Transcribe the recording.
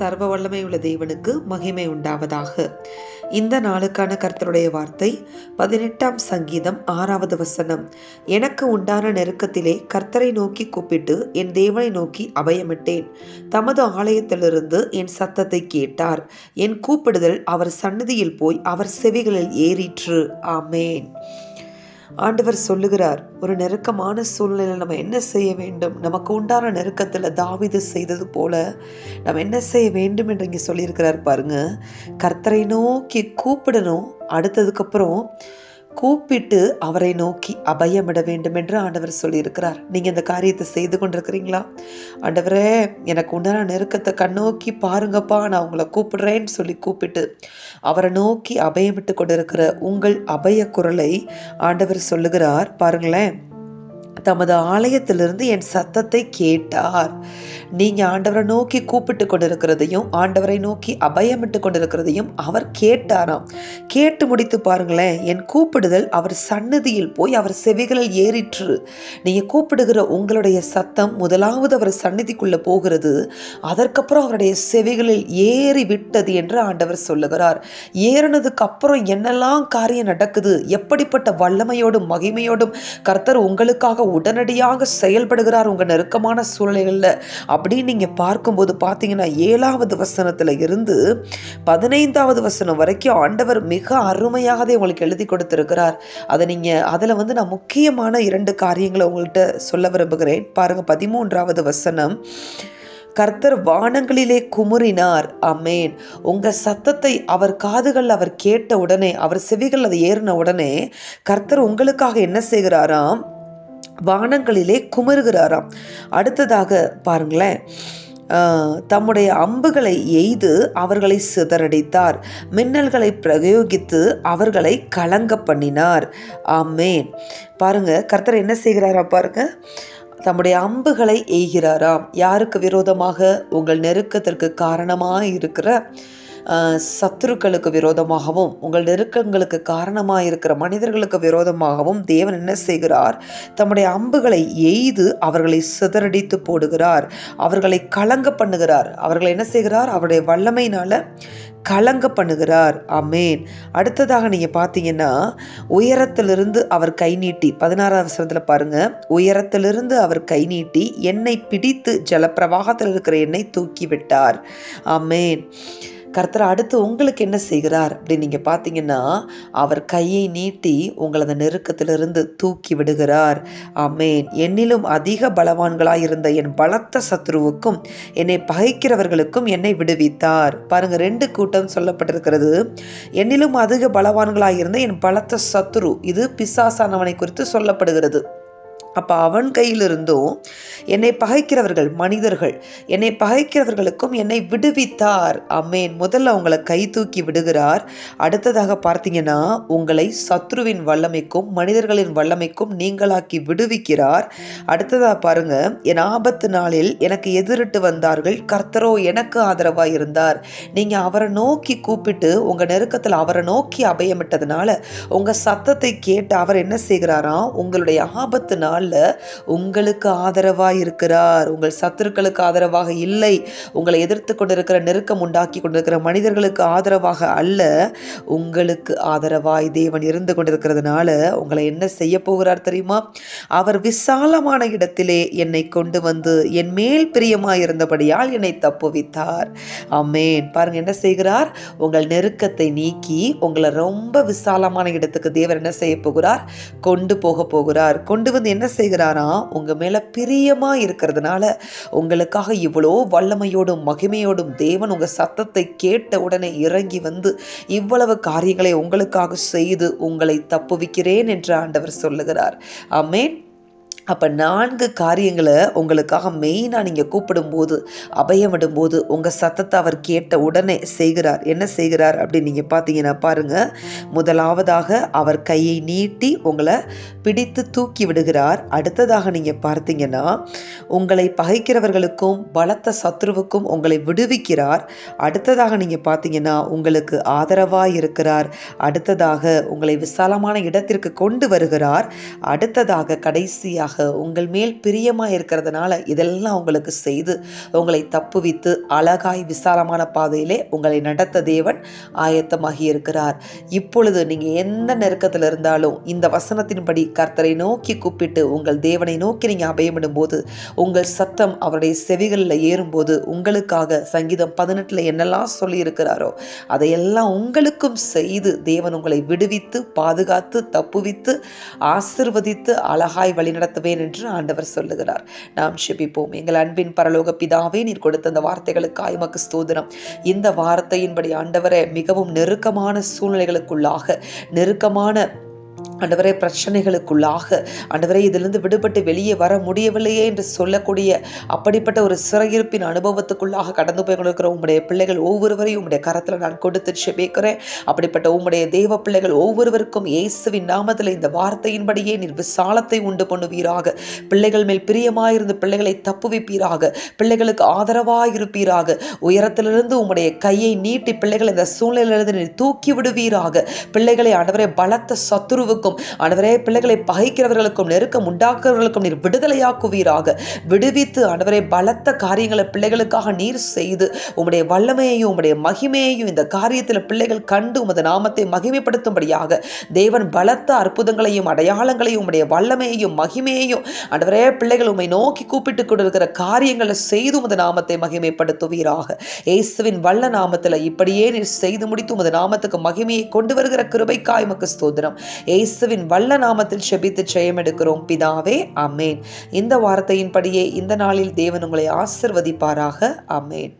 சர்வ வல்லமை உள்ள தேவனுக்கு மகிமை உண்டாவதாக. இந்த நாளுக்கான கர்த்தருடைய வார்த்தை பதினெட்டாம் சங்கீதம் ஆறாவது வசனம். எனக்கு உண்டான நெருக்கத்திலே கர்த்தரை நோக்கி கூப்பிட்டு என் தேவனை நோக்கி அபயமிட்டேன். தமது ஆலயத்திலிருந்து என் சத்தத்தை கேட்டார். என் கூப்பிடுதல் அவர் சன்னதியில் போய் அவர் செவிகளில் ஏறிற்று. ஆமேன். ஆண்டவர் சொல்லுகிறார் ஒரு நெருக்கமான சூழ்நிலையில் நம்ம என்ன செய்ய வேண்டும்? நமக்கு உண்டான நெருக்கத்தில் தாவிது செய்தது போல நம்ம என்ன செய்ய வேண்டும் என்று இங்கே சொல்லியிருக்கிறார் பாருங்க. கர்த்தரை நோக்கி கூப்பிடணும். அடுத்ததுக்கப்புறம் கூப்பிட்டு அவரை நோக்கி அபயமிட வேண்டும் என்று ஆண்டவர் சொல்லியிருக்கிறார். நீங்கள் இந்த காரியத்தை செய்து கொண்டிருக்கிறீங்களா? ஆண்டவரே எனக்கு உண்டான நெருக்கத்தை கண்ணோக்கி பாருங்கப்பா நான் உங்களை கூப்பிடுறேன்னு சொல்லி கூப்பிட்டு அவரை நோக்கி அபயமிட்டு கொண்டிருக்கிற உங்கள் அபய குரலை ஆண்டவர் சொல்லுகிறார். பாருங்களேன். தமது ஆலயத்திலிருந்து என் சத்தத்தை கேட்டார். நீங்க ஆண்டவரை நோக்கி கூப்பிட்டு கொண்டிருக்கிறதையும் ஆண்டவரை நோக்கி அபயமிட்டு கொண்டிருக்கிறதையும் அவர் கேட்டாராம். கேட்டு முடித்து பாருங்களேன் என் கூப்பிடுதல் அவர் சன்னதியில் போய் அவர் செவிகளில் ஏறிற்று. நீங்க கூப்பிடுகிற உங்களுடைய சத்தம் முதலாவது அவர் சந்நிதிக்குள்ள போகிறது. அதற்கப்புறம் அவருடைய செவிகளில் ஏறி விட்டது என்று ஆண்டவர் சொல்லுகிறார். ஏறினதுக்கு அப்புறம் என்னெல்லாம் காரியம் நடக்குது? எப்படிப்பட்ட வல்லமையோடும் மகிமையோடும் கர்த்தர் உங்களுக்காக உடனடியாக செயல்படுகிறார் உங்கள் நெருக்கமான சூழ்நிலைகளில். அப்படின்னு நீங்கள் பார்க்கும்போது பார்த்தீங்கன்னா ஏழாவது வசனத்தில் இருந்து பதினைந்தாவது வசனம் வரைக்கும் ஆண்டவர் மிக அருமையாகவே உங்களுக்கு எழுதி கொடுத்துருக்கிறார். அதை நீங்கள் அதில் வந்து நான் முக்கியமான இரண்டு காரியங்களை உங்கள்கிட்ட சொல்ல விரும்புகிறேன். பாருங்கள் பதிமூன்றாவது வசனம். கர்த்தர் வானங்களிலே குமுறினார். அமேன் உங்கள் சத்தத்தை அவர் காதுகள் அவர் கேட்ட உடனே அவர் செவிகள் அதை ஏறின உடனே கர்த்தர் உங்களுக்காக என்ன செய்கிறாராம்? வானங்களிலே குமருகிறாராம் அடுத்ததாக பாருங்களேன் தம்முடைய அம்புகளை எய்து அவர்களை சிதறடித்தார். மின்னல்களை பிரயோகித்து அவர்களை கலங்க பண்ணினார். ஆமேன். பாருங்க கர்த்தர் என்ன செய்கிறாரா பாருங்க தம்முடைய அம்புகளை எய்கிறாராம். யாருக்கு விரோதமாக? உங்கள் நெருக்கத்திற்கு காரணமாக இருக்கிற சத்துருக்களுக்கு விரோதமாகவும் உங்கள் நெருக்கங்களுக்கு காரணமாக இருக்கிற மனிதர்களுக்கு விரோதமாகவும் தேவன் என்ன செய்கிறார்? தம்முடைய அம்புகளை எய்து அவர்களை சிதறடித்து போடுகிறார். அவர்களை கலங்க பண்ணுகிறார். அவர்களை என்ன செய்கிறார்? அவருடைய வல்லமையினால கலங்க பண்ணுகிறார். அமேன் அடுத்ததாக நீங்கள் பார்த்தீங்கன்னா உயரத்திலிருந்து அவர் கை நீட்டி பதினாறாவது வசனத்தில் பாருங்கள் உயரத்திலிருந்து அவர் கை நீட்டி என்னை பிடித்து ஜலப்பிரவாகத்தில் இருக்கிற எண்ணெய் தூக்கிவிட்டார் அமேன் கர்த்தர் அடுத்து உங்களுக்கு என்ன செய்கிறார்? அப்படின்னு நீங்கள் பார்த்தீங்கன்னா அவர் கையை நீட்டி உங்களை அந்த நெருக்கத்திலிருந்து தூக்கி விடுகிறார். ஆமேன். என்னிலும் அதிக பலவான்களாக இருந்த என் பலத்த சத்ருவுக்கும் என்னை பகைக்கிறவர்களுக்கும் என்னை விடுவித்தார். பாருங்க ரெண்டு கூட்டம் சொல்லப்பட்டிருக்கிறது. என்னிலும் அதிக பலவான்களாக இருந்த என் பலத்த சத்ரு இது பிசாசானவனை குறித்து சொல்லப்படுகிறது. அப்போ அவன் கையிலிருந்தும் என்னை பகைக்கிறவர்கள் மனிதர்கள் என்னை பகைக்கிறவர்களுக்கும் என்னை விடுவித்தார். அம்மேன் முதல்ல அவங்களை கை தூக்கி விடுகிறார். அடுத்ததாக பார்த்தீங்கன்னா உங்களை சத்ருவின் வல்லமைக்கும் மனிதர்களின் வல்லமைக்கும் நீங்களாக்கி விடுவிக்கிறார். அடுத்ததாக பாருங்க என் ஆபத்து நாளில் எனக்கு எதிரிட்டு வந்தார்கள். கர்த்தரோ எனக்கு ஆதரவாக இருந்தார். நீங்கள் அவரை நோக்கி கூப்பிட்டு உங்கள் நெருக்கத்தில் அவரை நோக்கி அபயமிட்டதுனால உங்கள் சத்தத்தை கேட்டு அவர் என்ன செய்கிறாராம்? உங்களுடைய ஆபத்து நாள் நாளில் உங்களுக்கு ஆதரவாக இருக்கிறார். உங்கள் சத்துருக்களுக்கு ஆதரவாக இல்லை. உங்களை எதிர்த்து கொண்டிருக்கிற நெருக்கம் உண்டாக்கி கொண்டிருக்கிற மனிதர்களுக்கு ஆதரவாக அல்ல. உங்களுக்கு ஆதரவாய் தேவன் இருந்து கொண்டிருக்கிறதுனால உங்களை என்ன செய்ய போகிறார் தெரியுமா? அவர் விசாலமான இடத்திலே என்னை கொண்டு வந்து என் மேல் பிரியமாயிருந்தபடியால் என்னை தப்புவித்தார். அம்மேன் பாருங்க என்ன செய்கிறார்? உங்கள் நெருக்கத்தை நீக்கி உங்களை ரொம்ப விசாலமான இடத்துக்கு தேவர் என்ன செய்ய போகிறார்? கொண்டு போக போகிறார். கொண்டு வந்து என்ன செய்கிறாராம் உங்கள் மேலே பிரியமாக இருக்கிறதுனால உங்களுக்காக இவ்வளோ வல்லமையோடும் மகிமையோடும் தேவன் உங்கள் சத்தத்தை கேட்ட உடனே இறங்கி வந்து இவ்வளவு காரியங்களை உங்களுக்காக செய்து உங்களை தப்புவிக்கிறேன் என்று ஆண்டவர் சொல்லுகிறார். அமேன் அப்போ நான்கு காரியங்களை உங்களுக்காக மெயினாக நீங்கள் கூப்பிடும்போது அபயமிடும்போது உங்கள் சத்தத்தை அவர் கேட்ட உடனே செய்கிறார். என்ன செய்கிறார் அப்படின்னு நீங்கள் பார்த்தீங்கன்னா பாருங்கள் முதலாவதாக அவர் கையை நீட்டி உங்களை பிடித்து தூக்கி விடுகிறார். அடுத்ததாக நீங்கள் பார்த்தீங்கன்னா உங்களை பகைக்கிறவர்களுக்கும் பலத்த சத்ருவுக்கும் உங்களை விடுவிக்கிறார். அடுத்ததாக நீங்கள் பார்த்தீங்கன்னா உங்களுக்கு ஆதரவாக இருக்கிறார். அடுத்ததாக உங்களை விசாலமான இடத்திற்கு கொண்டு வருகிறார். அடுத்ததாக கடைசியாக நிமித்தமாக உங்கள் மேல் பிரியமாக இருக்கிறதுனால இதெல்லாம் உங்களுக்கு செய்து உங்களை தப்புவித்து அழகாய் விசாலமான பாதையிலே உங்களை நடத்த தேவன் ஆயத்தமாகி இருக்கிறார். இப்பொழுது நீங்கள் எந்த நெருக்கத்தில் இருந்தாலும் இந்த வசனத்தின்படி கர்த்தரை நோக்கி கூப்பிட்டு உங்கள் தேவனை நோக்கி நீங்கள் அபயமிடும் போது உங்கள் சத்தம் அவருடைய செவிகளில் ஏறும்போது உங்களுக்காக சங்கீதம் பதினெட்டில் என்னெல்லாம் சொல்லியிருக்கிறாரோ அதையெல்லாம் உங்களுக்கும் செய்து தேவன் உங்களை விடுவித்து பாதுகாத்து தப்புவித்து ஆசிர்வதித்து அழகாய் நடத்துவேன் என்று ஆண்டவர் சொல்லுகிறார். நாம் ஷெபிப்போம் எங்கள் அன்பின் பரலோக பிதாவே நீர் கொடுத்த அந்த வார்த்தைகளுக்காய் மக்கு ஸ்தோதிரம் இந்த வார்த்தையின்படி ஆண்டவரை மிகவும் நெருக்கமான சூழ்நிலைகளுக்குள்ளாக நெருக்கமான ஆண்டவரே பிரச்சனைகளுக்குள்ளாக. ஆண்டவரே இதிலிருந்து விடுபட்டு வெளியே வர முடியவில்லையே என்று சொல்லக்கூடிய அப்படிப்பட்ட ஒரு சிறையிருப்பின் அனுபவத்துக்குள்ளாக கடந்து போய் கொண்டிருக்கிற உங்களுடைய பிள்ளைகள் ஒவ்வொருவரையும் உங்களுடைய கரத்தில் நான் கொடுத்து செபிக்கிறேன். அப்படிப்பட்ட உங்களுடைய தெய்வ பிள்ளைகள் ஒவ்வொருவருக்கும் இயேசுவின் நாமத்தில் இந்த வார்த்தையின்படியே நீர் விசாலத்தை உண்டு பண்ணுவீராக. பிள்ளைகள் மேல் பிரியமாயிருந்து பிள்ளைகளை தப்புவிப்பீராக. பிள்ளைகளுக்கு ஆதரவாக இருப்பீராக உயரத்திலிருந்து உங்களுடைய கையை நீட்டி பிள்ளைகளை இந்த சூழ்நிலையிலிருந்து நீர் தூக்கி விடுவீராக. பிள்ளைகளை ஆண்டவரை பலத்த சத்துருவுக்கும் பிள்ளைகளுக்கும் ஆண்டவரே பிள்ளைகளை பகைக்கிறவர்களுக்கும் நெருக்கம் உண்டாக்குறவர்களுக்கும் நீர் விடுதலையாக்குவீராக. விடுவித்து ஆண்டவரே பலத்த காரியங்களை பிள்ளைகளுக்காக நீர் செய்து உம்முடைய வல்லமையையும் உம்முடைய மகிமையையும் இந்த காரியத்தில் பிள்ளைகள் கண்டு உமது நாமத்தை மகிமைப்படுத்தும்படியாக தேவன் பலத்த அற்புதங்களையும் அடையாளங்களையும் உம்முடைய வல்லமையையும் மகிமையையும் ஆண்டவரே பிள்ளைகள் உம்மை நோக்கி கூப்பிட்டு கொண்டிருக்கிற காரியங்களை செய்து உமது நாமத்தை மகிமைப்படுத்துவீராக. இயேசுவின் வல்ல நாமத்தில் இப்படியே நீர் செய்து முடித்து உமது நாமத்துக்கு மகிமையை கொண்டு வருகிற கிருபைக்காய் மக்கு ஸ்தோத்திரம். ஏசு இயேசுவின் வல்ல நாமத்தில் செபித்து செயம் எடுக்கிறோம் பிதாவே அமேன் இந்த வார்த்தையின்படியே இந்த நாளில் தேவன் உங்களை ஆசிர்வதிப்பாராக. அமேன்